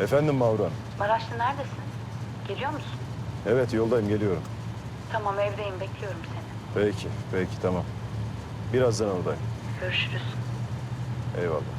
Efendim Mavran. Maraşlı neredesin? Geliyor musun? Evet yoldayım geliyorum. Tamam evdeyim bekliyorum seni. Peki, peki tamam. Birazdan oradayım. Görüşürüz. Eyvallah.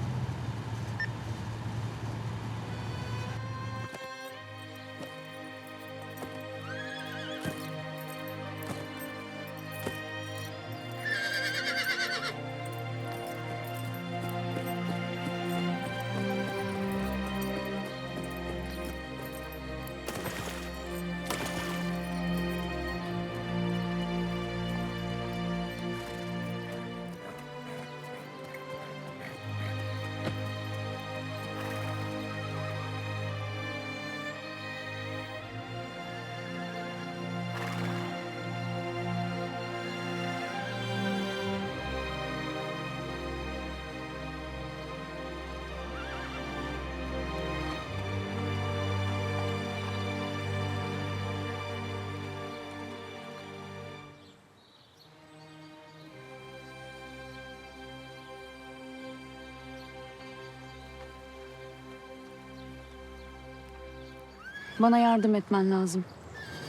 Bana yardım etmen lazım.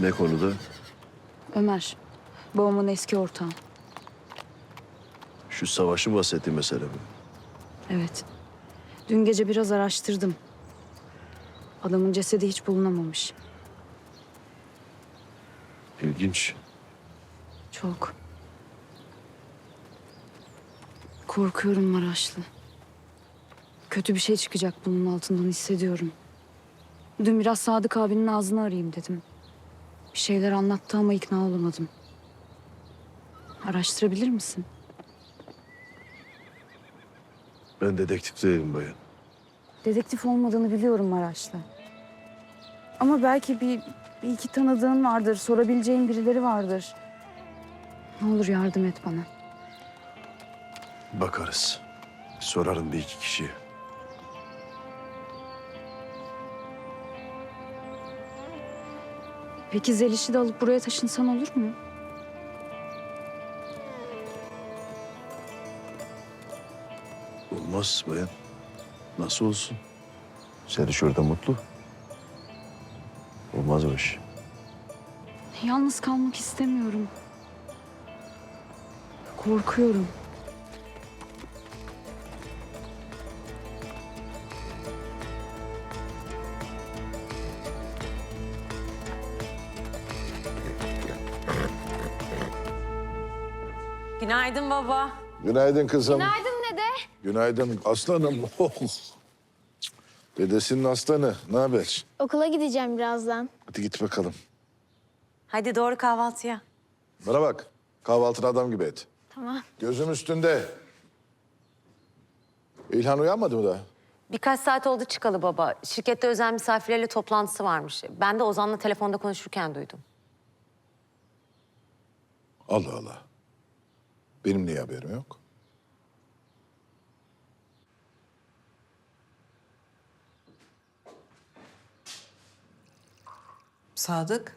Ne konuda? Ömer, babamın eski ortağı. Şu savaşı bahsettiği mesele mi? Evet. Dün gece biraz araştırdım. Adamın cesedi hiç bulunamamış. İlginç. Çok. Korkuyorum Maraşlı. Kötü bir şey çıkacak bunun altından hissediyorum. Dün biraz Sadık abinin ağzını arayayım dedim. Bir şeyler anlattı ama ikna olamadım. Araştırabilir misin? Ben dedektif değilim bayan. Dedektif olmadığını biliyorum Maraşlı. Ama belki bir, bir iki tanıdığın vardır, sorabileceğin birileri vardır. Ne olur yardım et bana. Bakarız. Sorarım bir iki kişiye. Peki Zeliş'i de alıp buraya taşınsan olur mu? Olmaz bayan. Nasıl olsun? Seni şurada mutlu. Olmaz o iş. Yalnız kalmak istemiyorum. Korkuyorum. Günaydın baba. Günaydın kızım. Günaydın dede. Günaydın aslanım. Oh. Dedesinin aslanı. Ne haber? Okula gideceğim birazdan. Hadi git bakalım. Hadi doğru kahvaltıya. Bana bak. Kahvaltını adam gibi et. Tamam. Gözüm üstünde. İlhan uyanmadı mı daha? Birkaç saat oldu çıkalı baba. Şirkette özel misafirlerle toplantısı varmış. Ben de Ozan'la telefonda konuşurken duydum. Allah Allah. Benim niye haberim yok? Sadık.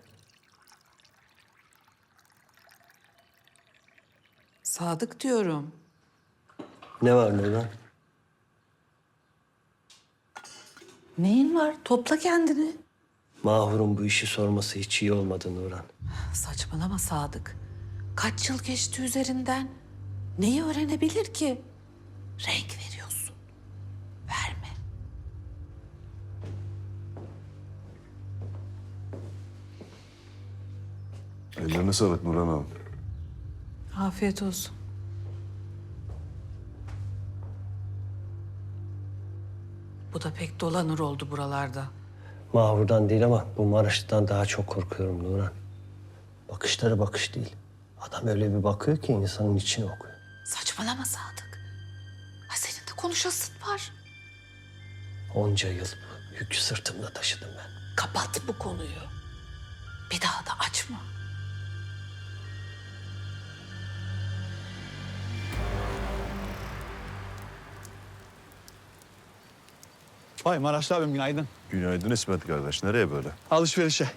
Sadık diyorum. Ne var Nurhan? Neyin var? Topla kendini. Mahur'un bu işi sorması hiç iyi olmadı Nurhan. Saçmalama Sadık. Kaç yıl geçti üzerinden? Neyi öğrenebilir ki? Renk veriyorsun. Verme. Ellerine sağlık Nurhan Hanım. Afiyet olsun. Bu da pek dolanır oldu buralarda. Mahur'dan değil ama bu Maraşlı'dan daha çok korkuyorum Nurhan. Bakışları bakış değil. Adam öyle bir bakıyor ki insanın içini okuyor. Saçmalama Sadık. Ha senin de konuşasın var. Onca yıl bu yükü sırtımda taşıdım ben. Kapat bu konuyu. Bir daha da açma. Vay Maraşlı abim günaydın. Günaydın İsmet kardeş. Nereye böyle? Alışverişe.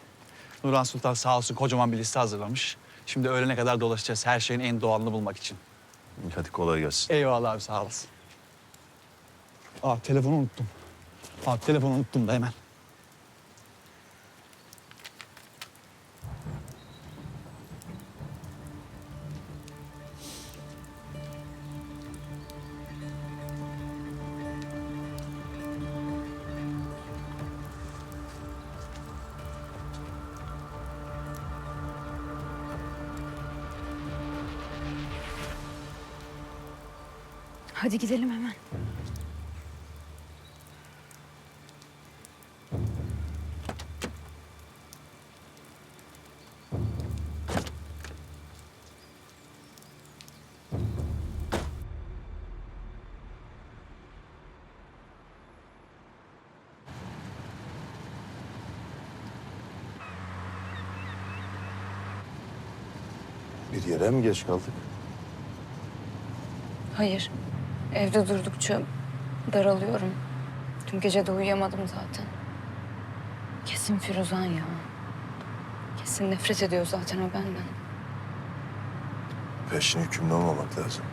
Nurhan Sultan sağ olsun kocaman bir liste hazırlamış. Şimdi öğlene kadar dolaşacağız her şeyin en doğalını bulmak için. Hadi kolay gelsin. Eyvallah abi sağ olasın. Aa telefonu unuttum. Aa telefonu unuttum da hemen. Hadi gidelim hemen. Bir yere mi geç kaldık? Hayır. Evde durdukça daralıyorum. Dün gece de uyuyamadım zaten. Kesin Firuzan ya. Kesin nefret ediyor zaten o benden. Peşin hükümlü olmamak lazım.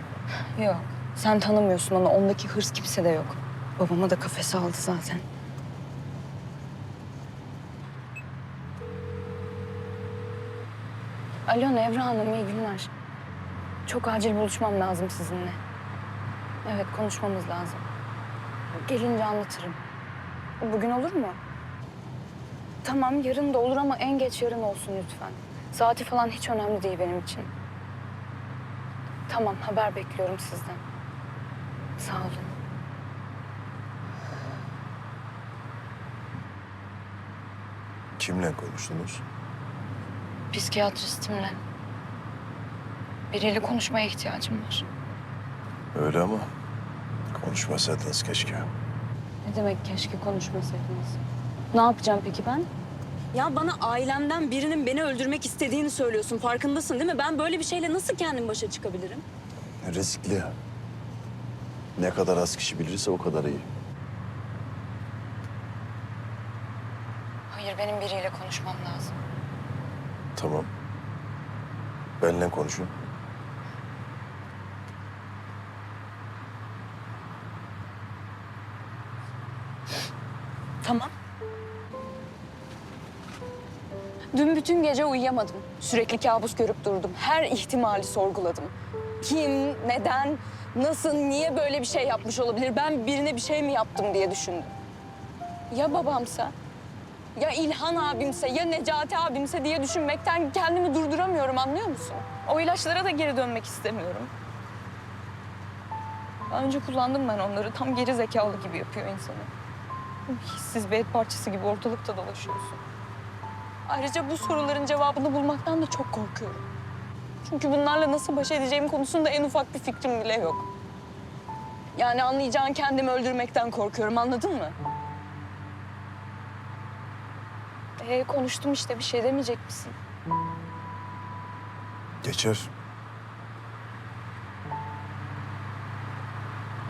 Yok. Sen tanımıyorsun onu. Ondaki hırs kimse de yok. Babama da kafese aldı zaten. Alo Nevra Hanım iyi günler. Çok acil buluşmam lazım sizinle. Evet konuşmamız lazım. Gelince anlatırım. Bugün olur mu? Tamam yarın da olur ama en geç yarın olsun lütfen. Saati falan hiç önemli değil benim için. Tamam haber bekliyorum sizden. Sağ olun. Kimle konuştunuz? Psikiyatristimle. Biriyle konuşmaya ihtiyacım var. Öyle ama konuşmasaydınız keşke. Ne demek keşke konuşmasaydınız? Ne yapacağım peki ben? Ya bana ailemden birinin beni öldürmek istediğini söylüyorsun. Farkındasın değil mi? Ben böyle bir şeyle nasıl kendim başa çıkabilirim? Riskli. Ne kadar az kişi bilirse o kadar iyi. Hayır benim biriyle konuşmam lazım. Tamam. Benimle konuşun. Tamam. Dün bütün gece uyuyamadım. Sürekli kabus görüp durdum. Her ihtimali sorguladım. Kim, neden, nasıl, niye böyle bir şey yapmış olabilir? Ben birine bir şey mi yaptım diye düşündüm. Ya babamsa? Ya İlhan abimse, ya Necati abimse diye düşünmekten kendimi durduramıyorum anlıyor musun? O ilaçlara da geri dönmek istemiyorum. Daha önce kullandım ben onları. Tam geri zekalı gibi yapıyor insanı. Hissiz bir et parçası gibi ortalıkta dolaşıyorsun. Ayrıca bu soruların cevabını bulmaktan da çok korkuyorum. Çünkü bunlarla nasıl baş edeceğim konusunda en ufak bir fikrim bile yok. Yani anlayacağın kendimi öldürmekten korkuyorum anladın mı? Ee, konuştum işte bir şey demeyecek misin? Geçer.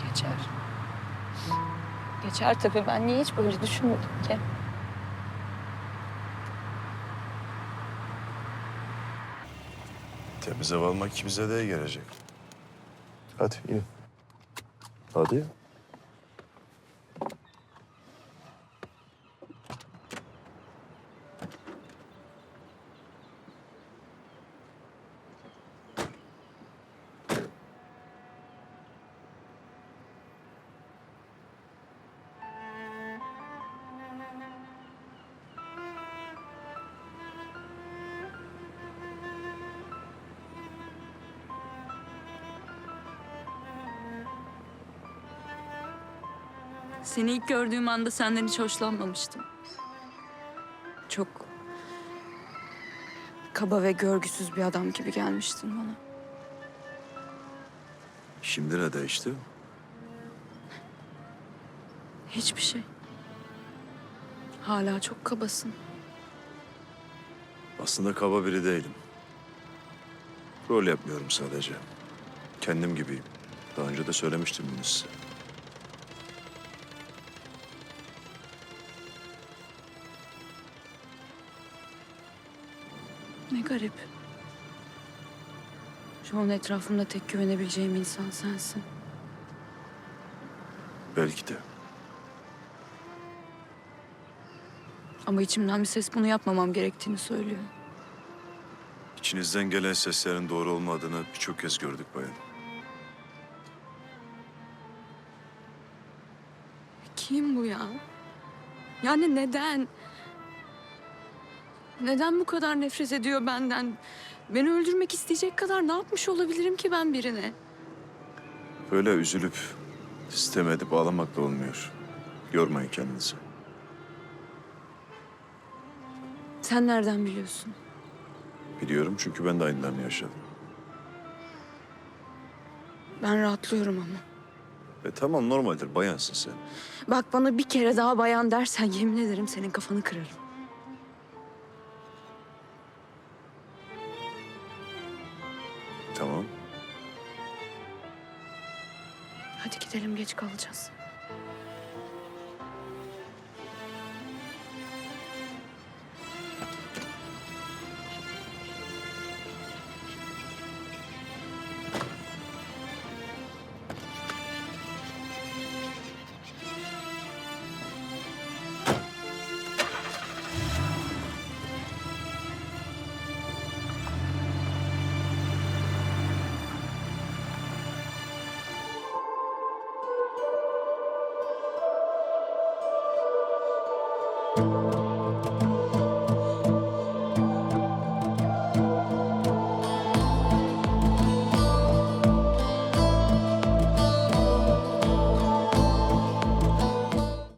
Geçer. Geçer tabii ben niye hiç böyle düşünmedim ki? Temiz hava almak ikimize de iyi gelecek. Hadi inin. Hadi. Seni ilk gördüğüm anda senden hiç hoşlanmamıştım. Çok kaba ve görgüsüz bir adam gibi gelmiştin bana. Şimdi ne değişti? Hiçbir şey. Hala çok kabasın. Aslında kaba biri değilim. Rol yapmıyorum sadece. Kendim gibiyim. Daha önce de söylemiştim bunu size. Ne garip. Şu an etrafımda tek güvenebileceğim insan sensin. Belki de. Ama içimden bir ses bunu yapmamam gerektiğini söylüyor. İçinizden gelen seslerin doğru olmadığını birçok kez gördük bayan. Kim bu ya? Yani neden? Neden bu kadar nefret ediyor benden? Beni öldürmek isteyecek kadar ne yapmış olabilirim ki ben birine? Böyle üzülüp sistem edip ağlamak da olmuyor. Yormayın kendinizi. Sen nereden biliyorsun? Biliyorum çünkü ben de aynılarını yaşadım. Ben rahatlıyorum ama. E tamam normaldir bayansın sen. Bak bana bir kere daha bayan dersen yemin ederim senin kafanı kırarım. Geç kalacağız.